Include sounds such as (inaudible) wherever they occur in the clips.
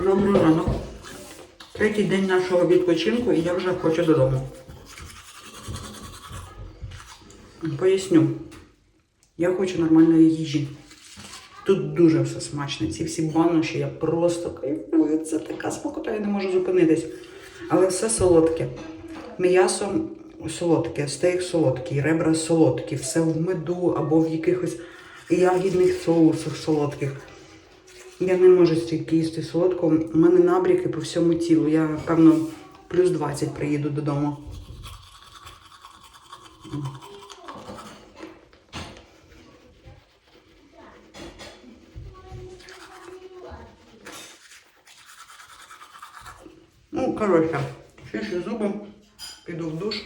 Добрий ранок. Третій день нашого відпочинку і я вже хочу додому. Поясню. Я хочу нормальної їжі. Тут дуже все смачно. Ці всі баноші, я просто кайфую. Це така смакота, я не можу зупинитись. Але все солодке. М'ясо солодке, стейк солодкий, ребра солодкі, все в меду або в якихось ягідних соусах солодких. Я не можу стільки їсти солодкого. У мене набріки по всьому тілу. Я, певно, плюс 20 приїду додому. Ну, коротше, чищу зуби, піду в душ.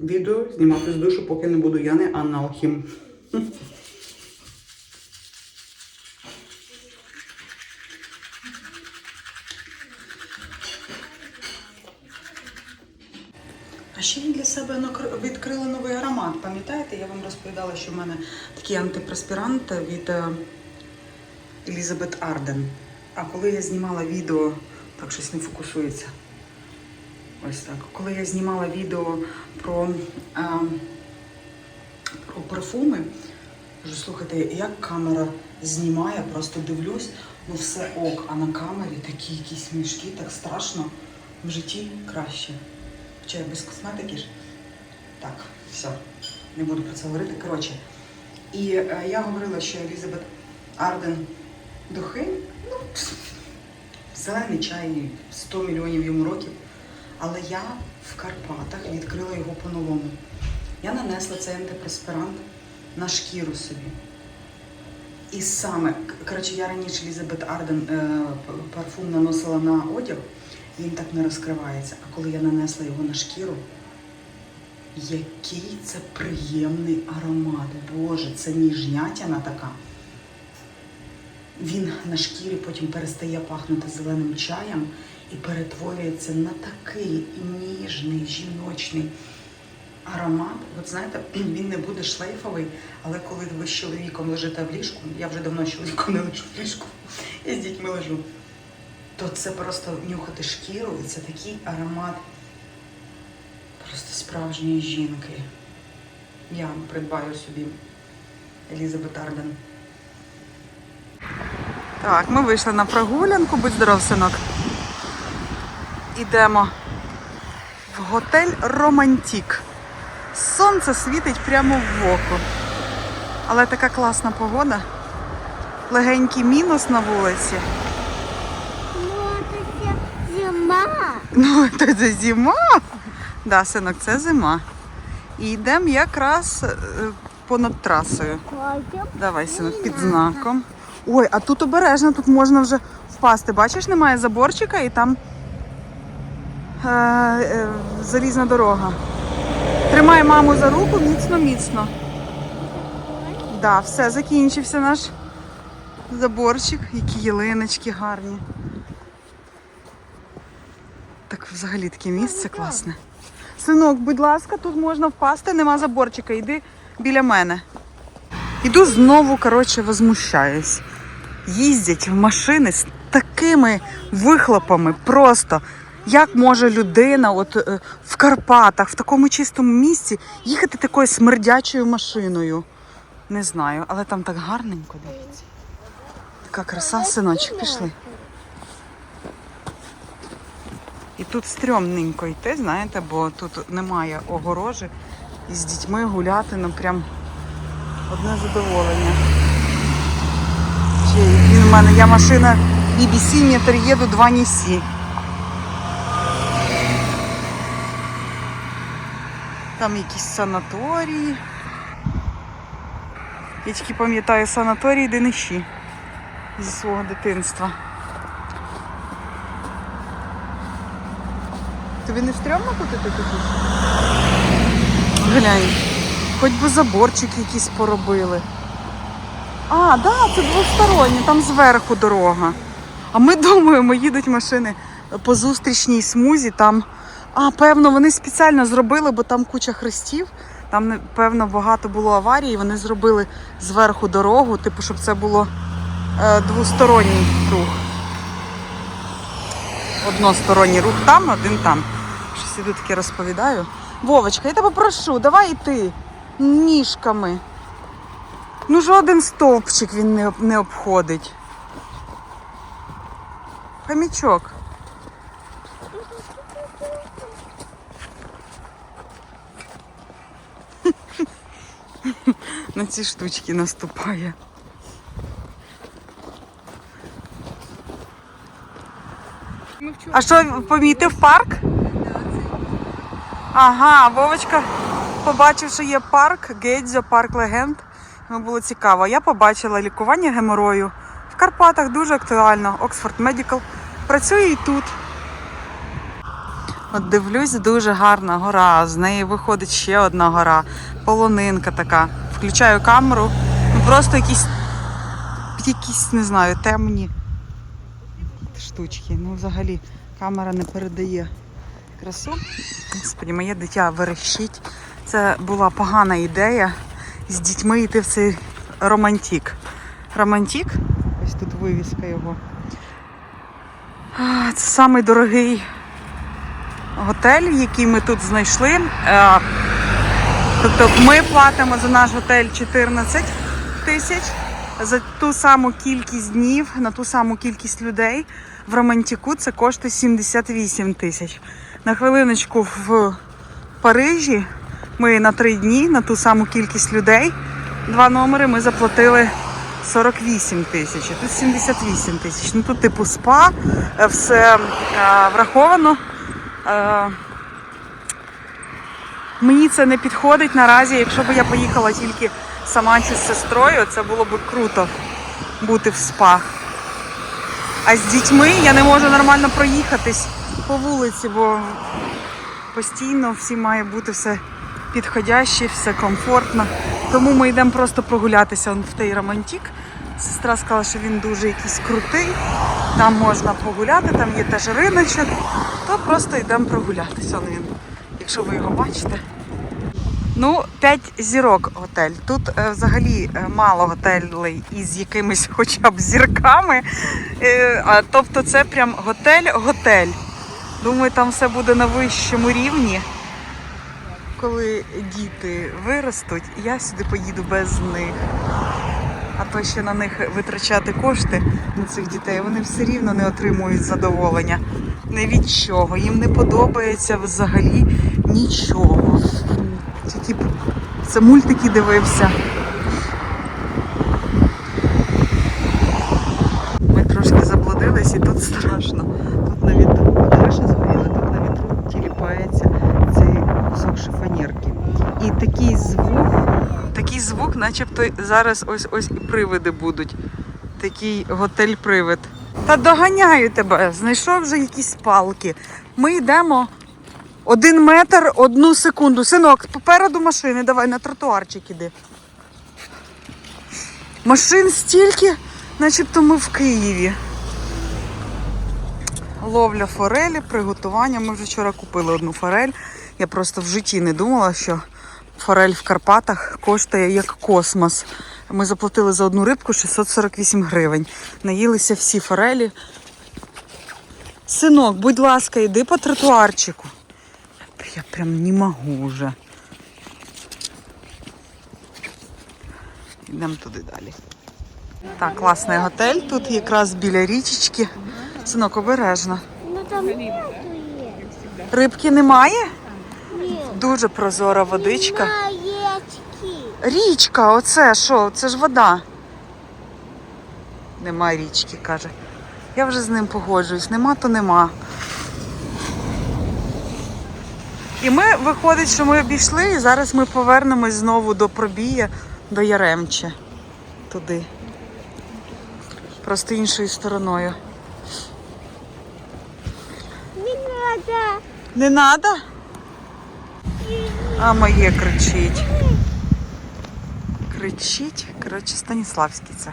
Відео знімати з душу, поки не буду. Я не Анна я вам розповідала, що в мене такий антипреспірант від е, Елізабет Арден. А коли я знімала відео, так щось не фокусується. Ось так. Коли я знімала відео про, е, про парфуми, кажу, слухайте, як камера знімає, просто дивлюсь, ну все ок, а на камері такі якісь мішки, так страшно. В житті краще. Чи без косметики ж? Так, все, не буду про це говорити. Коротше. І е, я говорила, що Елізабет Арден духи, ну, зелений чай, 100 мільйонів йому років. Але я в Карпатах відкрила його по-новому. Я нанесла цей антипреспирант на шкіру собі. І саме, коротше, я раніше Елізабет Арден е, парфум наносила на одяг, він так не розкривається. А коли я нанесла його на шкіру, який це приємний аромат. Боже, це ніжнятяна така. Він на шкірі потім перестає пахнути зеленим чаєм і перетворюється на такий ніжний, жіночний аромат. От знаєте, (clears throat) він не буде шлейфовий, але коли ви з чоловіком лежите в ліжку, я вже давно з чоловіком не лежу в ліжку, я з дітьми лежу, то це просто нюхати шкіру, і це такий аромат справжньої жінки. Я придбаю собі Елізабет Арден. Так, ми вийшли на прогулянку, будь здоров, синок. Ідемо в готель Романтік. Сонце світить прямо в око. Але така класна погода. Легенький мінус на вулиці. Ну, все зима. Ну, це зима. Да, синок, це зима. І йдемо якраз е, понад трасою. Давай, синок, під знаком. Ой, а тут обережно, тут можна вже впасти. Бачиш, немає заборчика і там е, е, залізна дорога. Тримай маму за руку міцно, міцно. Да, все, закінчився наш заборчик. Які ялиночки гарні. Так взагалі таке місце класне. Синок, будь ласка, тут можна впасти, нема заборчика. Йди біля мене. Іду знову, коротше, возмущаюсь. Їздять в машини з такими вихлопами просто. Як може людина от, е, в Карпатах, в такому чистому місці, їхати такою смердячою машиною? Не знаю, але там так гарненько, дивіться. Така краса, синочок, пішли. І тут стрьомненько йти, знаєте, бо тут немає огорожі. І з дітьми гуляти, ну прям одне задоволення. Чи він в мене, я машина BBC, не приїду, два несі. Там якісь санаторії. Я тільки пам'ятаю санаторії Дениші зі свого дитинства. Тобі не стрьомно куди ти тут? Глянь, хоч би заборчик якийсь поробили. А, да, це двосторонні, там зверху дорога. А ми (laughs) думаємо, їдуть машини по зустрічній смузі. Там, а, певно, вони спеціально зробили, бо там куча хрестів. Там, певно, багато було аварій. Вони зробили зверху дорогу, типу, щоб це було е, двосторонній рух. односторонній рух там, один там. Щось іду таке розповідаю. Вовочка, я тебе прошу, давай і ти ніжками. Ну, жоден стовпчик він не, не обходить. Хомячок. (laughs) На ці штучки наступає. А що помітив парк? Ага, Вовочка побачив, що є парк Гейдзьо, парк легенд. Йому було цікаво. Я побачила лікування геморою. В Карпатах дуже актуально. Оксфорд Медикал працює і тут. От дивлюсь, дуже гарна гора. З неї виходить ще одна гора. Полонинка така. Включаю камеру. Ну просто якісь, якісь, не знаю, темні штучки. Ну, взагалі, камера не передає красу. Господі, моє дитя верещить. Це була погана ідея з дітьми йти в цей романтік. Романтік, ось тут вивіска його. Це самий дорогий готель, який ми тут знайшли. Е, Тобто ми платимо за наш готель 14 тисяч за ту саму кількість днів, на ту саму кількість людей. В романтіку це коштує 78 тисяч. На хвилиночку в Парижі ми на три дні на ту саму кількість людей. Два номери ми заплатили 48 тисяч, а тут 78 тисяч. Ну тут типу спа, е, все е, враховано. Е, Мені це не підходить наразі. Якщо б я поїхала тільки сама чи з сестрою, це було б круто бути в спа. А з дітьми я не можу нормально проїхатись по вулиці, бо постійно всі має бути все підходяще, все комфортно. Тому ми йдемо просто прогулятися в той романтик. Сестра сказала, що він дуже якийсь крутий, там можна погуляти, там є теж риночок, то просто йдемо прогулятися. Он він, якщо ви його бачите. Ну, 5 зірок готель. Тут е, взагалі е, мало готелей із якимись (laughs) хоча б зірками. Е, а, тобто це прям готель-готель. Думаю, там все буде на вищому рівні. Коли діти виростуть, я сюди поїду без них. А то ще на них витрачати кошти на цих дітей, вони все рівно не отримують задоволення. Не від чого. Їм не подобається взагалі нічого. Тільки б це мультики дивився. Ми трошки заблудились і тут страшно. Тут на вітру криша згоріла, тут на вітру тіліпається цей кусок шифонірки. І такий звук, такий начебто зараз ось ось і привиди будуть. Такий готель-привид. Та доганяю тебе, знайшов вже якісь палки. Ми йдемо один метр, одну секунду. Синок, попереду машини, давай на тротуарчик іди. Машин стільки, начебто ми в Києві. Ловля форелі, приготування. Ми вже вчора купили одну форель. Я просто в житті не думала, що форель в Карпатах коштує як космос. Ми заплатили за одну рибку 648 гривень. Наїлися всі форелі. Синок, будь ласка, йди по тротуарчику. Я прям не можу вже. Йдемо туди далі. Так, класний готель. Тут якраз біля річечки. Синок, обережно. Ну там. Рибки немає? Дуже прозора водичка. Річка, оце що? Це ж вода. Нема річки, каже. Я вже з ним погоджуюсь. Нема, то нема. І ми виходить, що ми обійшли, і зараз ми повернемось знову до пробія, до Яремче. Туди. Просто іншою стороною. Не надо. Не надо? А моє кричить. Кричить. Коротше, Станіславський це.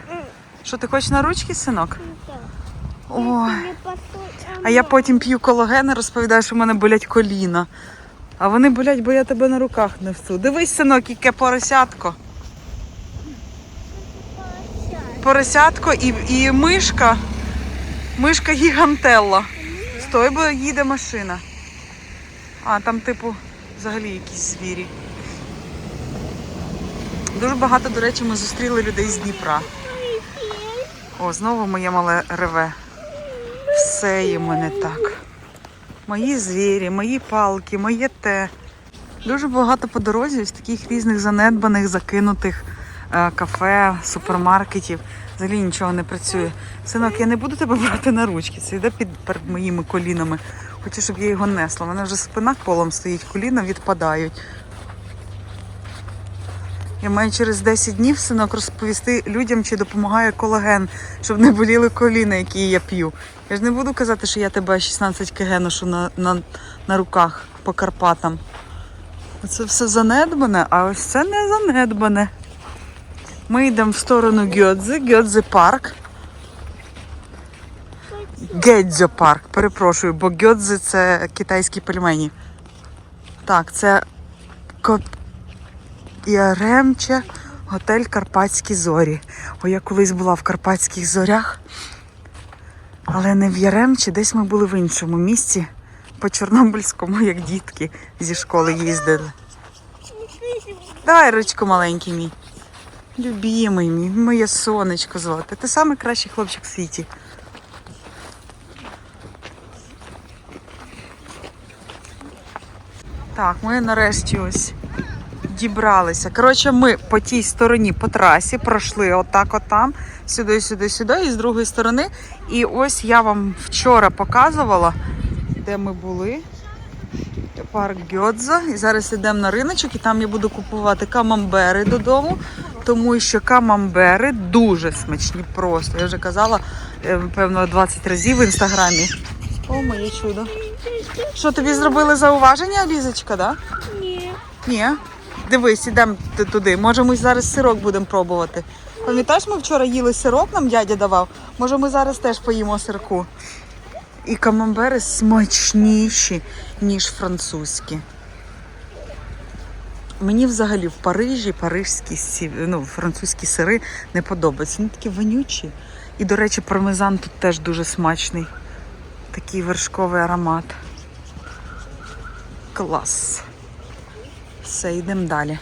Що ти хочеш на ручки, синок? Ой. А я потім п'ю кологени, розповідаю, що в мене болять коліна. А вони болять, бо я тебе на руках несу. Дивись, синок, яке поросятко. Поросятко і, і мишка. Мишка гігантелла. стой, бо їде машина. А, там, типу, взагалі якісь звірі. Дуже багато, до речі, ми зустріли людей з Дніпра. О, знову моє мале реве. Все йому не так. Мої звірі, мої палки, моє те. Дуже багато по дорозі ось таких різних занедбаних, закинутих е, кафе, супермаркетів. Взагалі нічого не працює. Синок, я не буду тебе брати на ручки. Це йде під моїми колінами. Хочу, щоб я його несла. Мене вже спина колом стоїть, коліна відпадають. Я маю через 10 днів синок розповісти людям, чи допомагає колаген, щоб не боліли коліна, які я п'ю. Я ж не буду казати, що я тебе 16 кг ношу на, на, на руках по Карпатам. Це все занедбане, а ось це не занедбане. Ми йдемо в сторону Гьодзи, Гьодзи парк. Гедзьо парк, перепрошую, бо Гьодзи це китайські пельмені. Так, це Ко- Яремче, готель Карпатські зорі. О, я колись була в Карпатських зорях, але не в Яремче, десь ми були в іншому місці, по Чорнобильському, як дітки зі школи їздили. Давай, ручку маленький мій. Любімий мій, моє сонечко золоте. Ти самий кращий хлопчик в світі. Так, ми нарешті ось дібралися. Коротше, ми по тій стороні по трасі пройшли отак, отам, сюди, сюди, сюди, і з другої сторони. І ось я вам вчора показувала, де ми були. Парк Гьодза. І зараз йдемо на риночок, і там я буду купувати камамбери додому, тому що камамбери дуже смачні просто. Я вже казала, е, певно, 20 разів в інстаграмі. О, моє чудо. Що тобі зробили зауваження, Лізочка, да? Ні. Ні. Дивись, ідемо туди. Може, ми зараз сирок будемо пробувати. Пам'ятаєш, ми вчора їли сирок, нам дядя давав. Може, ми зараз теж поїмо сирку. І камамбери смачніші, ніж французькі. Мені взагалі в Парижі парижські ну, французькі сири не подобаються. Вони такі вонючі. І, до речі, пармезан тут теж дуже смачний. Такий вершковий аромат. Клас. Все, йдемо далі.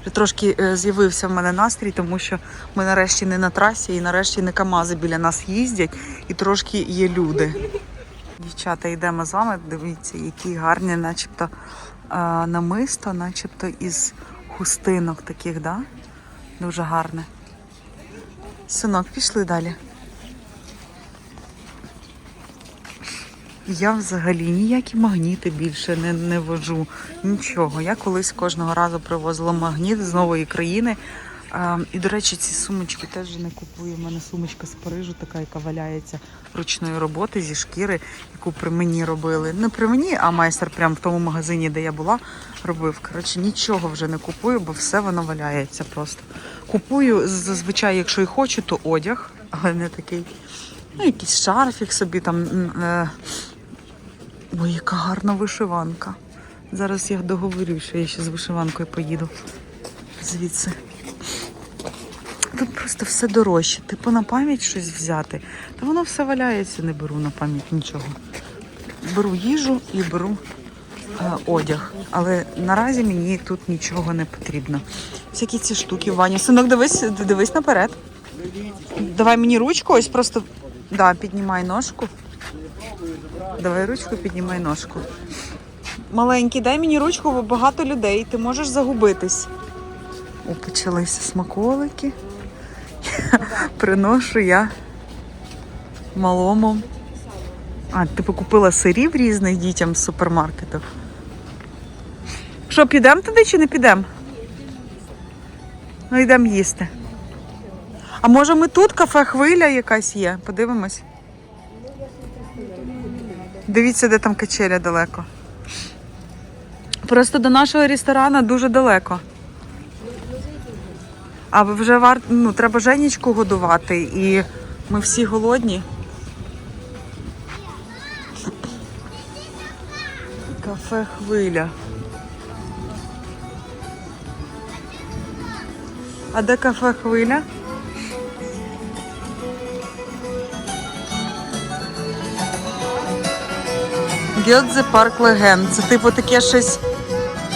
Вже трошки е, з'явився в мене настрій, тому що ми нарешті не на трасі і нарешті не КАМАЗи біля нас їздять, і трошки є люди. Дівчата, йдемо з вами. Дивіться, які гарні, начебто е, намисто, начебто із хустинок таких, да? Дуже гарне. Синок, пішли далі. Я взагалі ніякі магніти більше не, не вожу. Нічого. Я колись кожного разу привозила магніт з нової країни. А, і, до речі, ці сумочки теж не купую. У мене сумочка з Парижу, така, яка валяється ручної роботи зі шкіри, яку при мені робили. Не при мені, а майстер прямо в тому магазині, де я була, робив. Коротше, нічого вже не купую, бо все воно валяється просто. Купую зазвичай, якщо і хочу, то одяг, але не такий. Ну, якийсь шарфік собі там. Е... Ой, яка гарна вишиванка. Зараз я договорю, що я ще з вишиванкою поїду звідси. Тут просто все дорожче. Типу на пам'ять щось взяти. Та воно все валяється, не беру на пам'ять нічого. Беру їжу і беру е, одяг. Але наразі мені тут нічого не потрібно. Всякі ці штуки, Ваня. Синок, дивись, дивись наперед. Давай мені ручку, ось просто да, піднімай ножку. Давай ручку, піднімай ножку. Маленький, дай мені ручку, бо багато людей, ти можеш загубитись. О, почалися смаколики. (laughs) Приношу я малому. А, ти купила сирів різних дітям з супермаркетів. Що, підемо туди чи не підемо? Ну, йдемо їсти. А може ми тут кафе хвиля якась є? Подивимось. Дивіться, де там качеля далеко. Просто до нашого ресторану дуже далеко. А вже вар... ну, треба Женечку годувати і ми всі голодні. Кафе хвиля. А де кафе хвиля? Гьодзе парк легенд. Це типу таке щось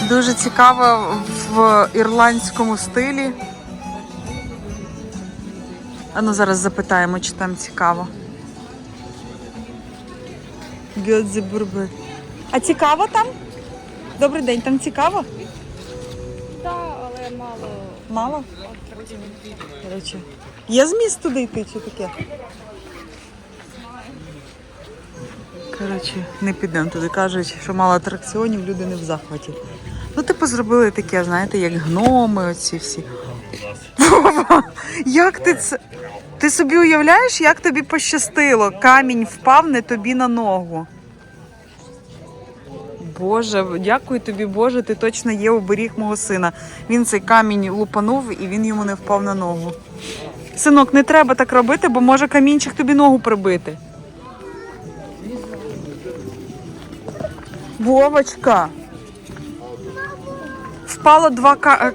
дуже цікаве в ірландському стилі. А ну зараз запитаємо, чи там цікаво. Бурбе. А цікаво там? Добрий день, там цікаво? Так, але мало. Мало? Коротше. Є зміст туди йти чи таке? Коротше, не підемо туди. Кажуть, що мало атракціонів, люди не в захваті. Ну, типу, зробили таке, знаєте, як гноми, оці всі. (laughs) Як ти це? Ти собі уявляєш, як тобі пощастило? Камінь впав не тобі на ногу. Боже, дякую тобі, Боже, ти точно є оберіг мого сина. Він цей камінь лупанув і він йому не впав на ногу. Синок, не треба так робити, бо може камінчик тобі ногу прибити. Вовочка. Впало два ка.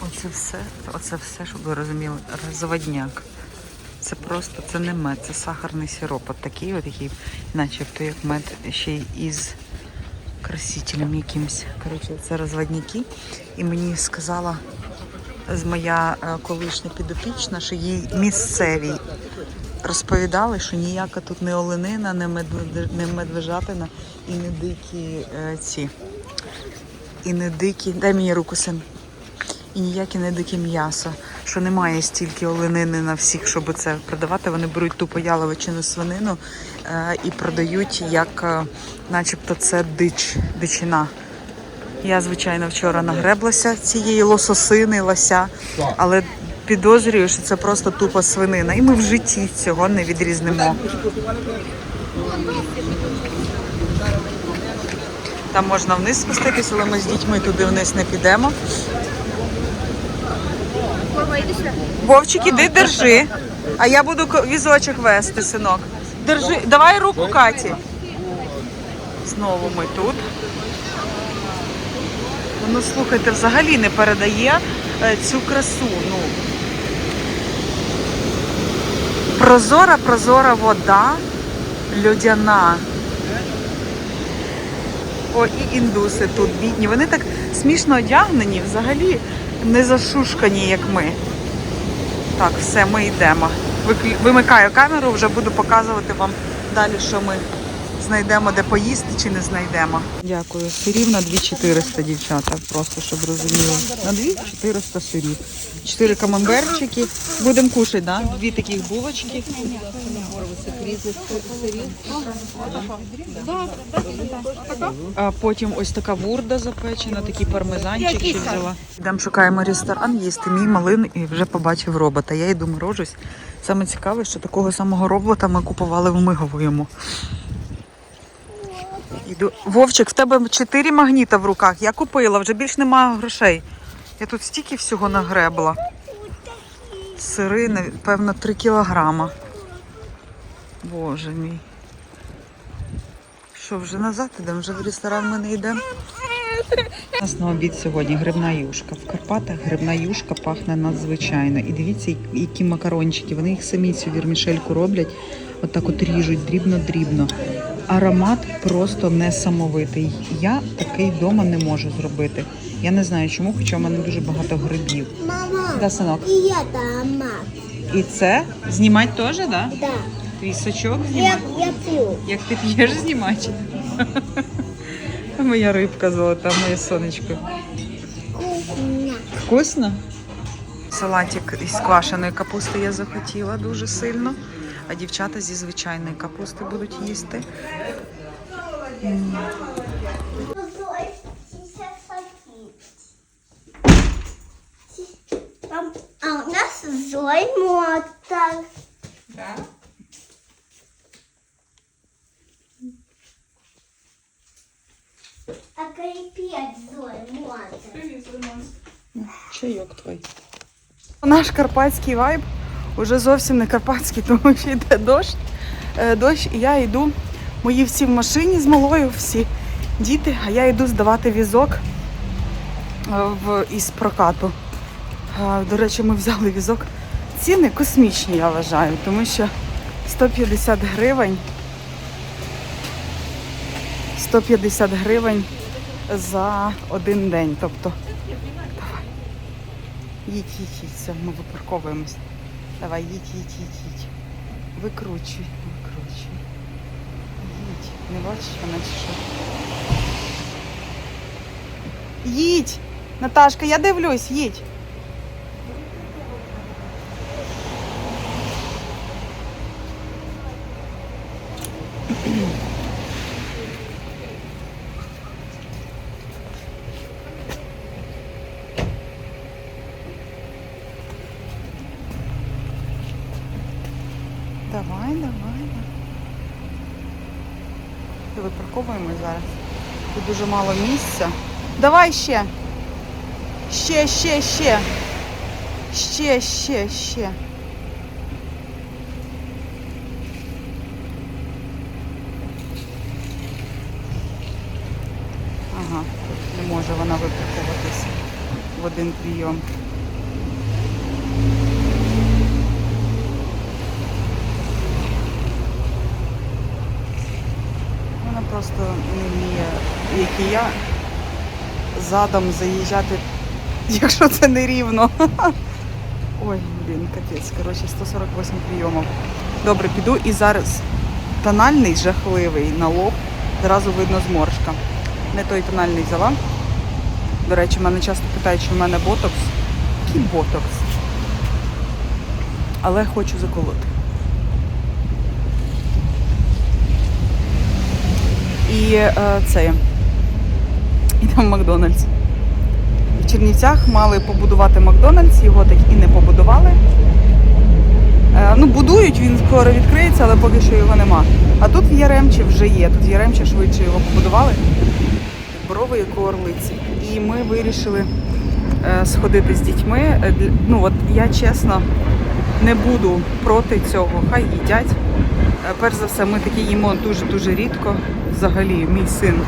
Оце все, оце все, щоб ви розуміли, розводняк. Це просто це не мед, це сахарний сироп. От такий, от який, начебто як мед ще й із красителем якимось. Коротше, це розводняки. І мені сказала з моя е, колишня підопічна, що їй місцеві розповідали, що ніяка тут не оленина, не, медведи- не медвежатина і не дикі е, ці. І не дикі. Дай мені руку, син. І ніяке не дике м'ясо. Що немає стільки оленини на всіх, щоб це продавати. Вони беруть тупо яловичину свинину е, і продають як, е, начебто, це дич, дичина. Я, звичайно, вчора нагреблася цієї лососини, лося, але підозрюю, що це просто тупо свинина. І ми в житті цього не відрізнимо. Там можна вниз спуститися, але ми з дітьми туди вниз не підемо. Вовчик, іди держи. А я буду візочок вести, синок. Держи, давай руку Каті. Знову ми тут. Воно, слухайте, взагалі не передає е, цю красу. Ну. Прозора, прозора вода, льодяна. О, і індуси тут бідні. Вони так смішно одягнені, взагалі не зашушкані, як ми. Так, все, ми йдемо. Вимикаю камеру, вже буду показувати вам далі, що ми знайдемо, де поїсти чи не знайдемо. Дякую. Сирів на 2400, дівчата, просто щоб розуміли. На 2400 сирів. Чотири камамберчики. Будемо кушати, да? Дві таких булочки. А потім ось така вурда запечена, такий пармезанчик ще взяла. Йдемо шукаємо ресторан, їсти мій малин і вже побачив робота. Я йду морожусь. Саме цікаве, що такого самого робота ми купували в Миговому. Іду. Вовчик, в тебе чотири магніта в руках. Я купила, вже більш немає грошей. Я тут стільки всього нагребла. Сири, напевно, 3 кілограма. Боже мій. Що, вже назад ідемо? Вже в ресторан ми не йдемо? У нас на обід сьогодні грибна юшка. В Карпатах грибна юшка пахне надзвичайно. І дивіться, які макарончики. Вони їх самі цю вірмішельку роблять. Отак от ріжуть дрібно-дрібно. Аромат просто несамовитий. Я такий вдома не можу зробити. Я не знаю чому, хоча в мене дуже багато грибів. Мама, Да, синок. и я дома. І це знімати теж, так? Да? Да. Твій сачок Я, знімати? я пью. Як ти п'єш знімати? Моя рибка золота, моє сонечко. Вкусно. Вкусно? Салатик із квашеної капусти я захотіла дуже сильно. А дівчата зі звичайної капусти будуть їсти. А у нас злой мотор. А крепец злой мотор. Чайок твій. Наш карпатський вайб уже зовсім не карпатський, (laughs) тому що йде дощ. Е, Дощ, і я йду. Мої всі в машині з малою, всі діти, а я йду здавати візок е, в, із прокату. Е, До речі, ми взяли візок. Ціни космічні, я вважаю, тому що 150 гривень. 150 гривень за один день. Тобто, давай. Їдь, їдь, їдь, все, ми випарковуємось. Давай, їдь, їдь, їдь, їдь. Викручуй, викручуй. Їдь. Не бачиш вона чи що? Їдь! Наташка, я дивлюсь, їдь. Давай, давай. Випарковуємо зараз. Тут дуже мало місця. Давай ще. Ще, ще, ще. Ще, ще, ще. Ага, тут не може вона випарковуватися в один прийом. Не вміє, як і я, задом заїжджати, (laughs) якщо це не рівно. (laughs) Ой, блін, капець. Коротше, 148 прийомів. Добре, піду і зараз тональний жахливий на лоб. Зразу видно зморшка. Не той тональний взяла. До речі, мене часто питають, чи в мене ботокс. Який ботокс? Але хочу заколоти. І е, це. Йдемо в Макдональдс. В Чернівцях мали побудувати Макдональдс, його так і не побудували. Е, ну, будують, він скоро відкриється, але поки що його нема. А тут в Яремчі вже є. Тут в Яремчі швидше його побудували. Борови як у орлиці. І ми вирішили е, сходити з дітьми. Е, Ну от я чесно не буду проти цього. Хай їдять. Е, Перш за все, ми такі їмо дуже-дуже рідко. Взагалі, мій син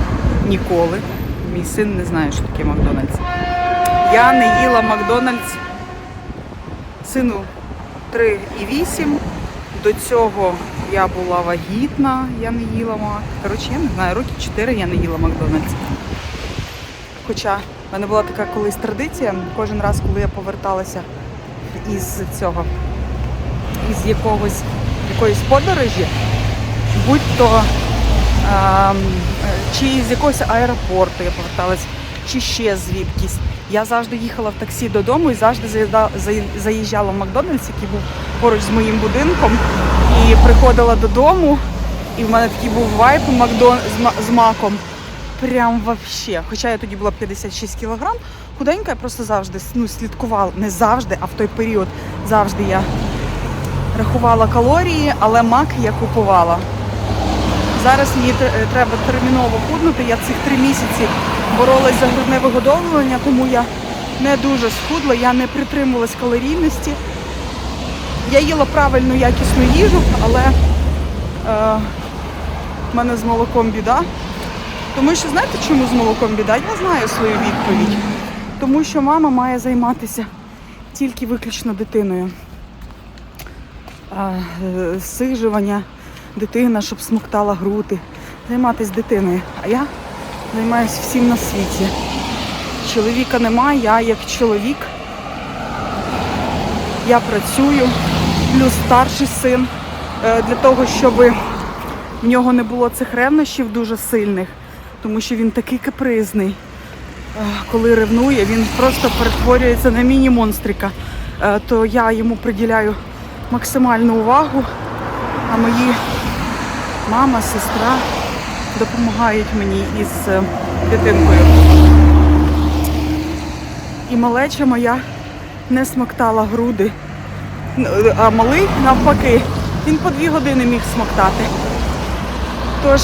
ніколи. Мій син не знає, що таке Макдональдс. Я не їла Макдональдс сину 3 і 8. До цього я була вагітна, я не їла Мак. Коротше, я не знаю, роки 4 я не їла Макдональдс. Хоча в мене була така колись традиція, кожен раз, коли я поверталася із цього, із якогось якоїсь подорожі, будь-то чи з якогось аеропорту я поверталась, чи ще звідкись. Я завжди їхала в таксі додому і завжди заїжджала в Макдональдс, який був поруч з моїм будинком, і приходила додому, і в мене такий був вайп Макдон... з, маком. Прям вообще. Хоча я тоді була 56 кілограм, худенька, я просто завжди ну, слідкувала. Не завжди, а в той період завжди я рахувала калорії, але мак я купувала. Зараз мені е, треба терміново худнути. Я цих три місяці боролась за грудне вигодовлення, тому я не дуже схудла, я не притримувалась калорійності. Я їла правильну якісну їжу, але е, в мене з молоком біда. Тому що знаєте, чому з молоком біда? Я знаю свою відповідь. Тому що мама має займатися тільки виключно дитиною. А, е, Сижування, дитина, щоб смоктала груди, займатися дитиною. А я займаюся всім на світі. Чоловіка немає, я як чоловік. Я працюю, плюс старший син е, для того, щоб в нього не було цих ревнощів дуже сильних, тому що він такий капризний. Е, Коли ревнує, він просто перетворюється на міні-монстрика. Е, То я йому приділяю максимальну увагу, а мої мама, сестра допомагають мені із е, дитинкою. І малеча моя не смоктала груди. А малий навпаки, він по дві години міг смоктати. Тож,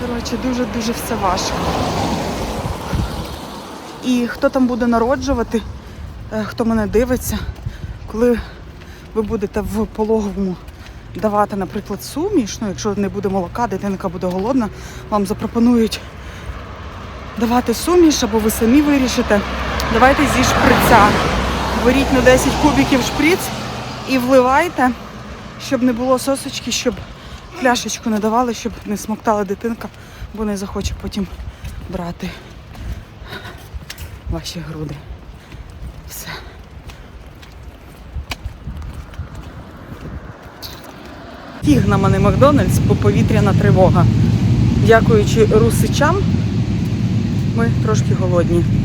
коротше, дуже-дуже все важко. І хто там буде народжувати, е, хто мене дивиться, коли ви будете в пологовому давати, наприклад, суміш, ну якщо не буде молока, дитинка буде голодна, вам запропонують давати суміш, або ви самі вирішите. Давайте зі шприця. Беріть на 10 кубиків шприц і вливайте, щоб не було сосочки, щоб Пляшечку не давали, щоб не смоктала дитинка, бо не захоче потім брати ваші груди. Все. Тігнам, а не Макдональдс, бо повітряна тривога. Дякуючи русичам, ми трошки голодні.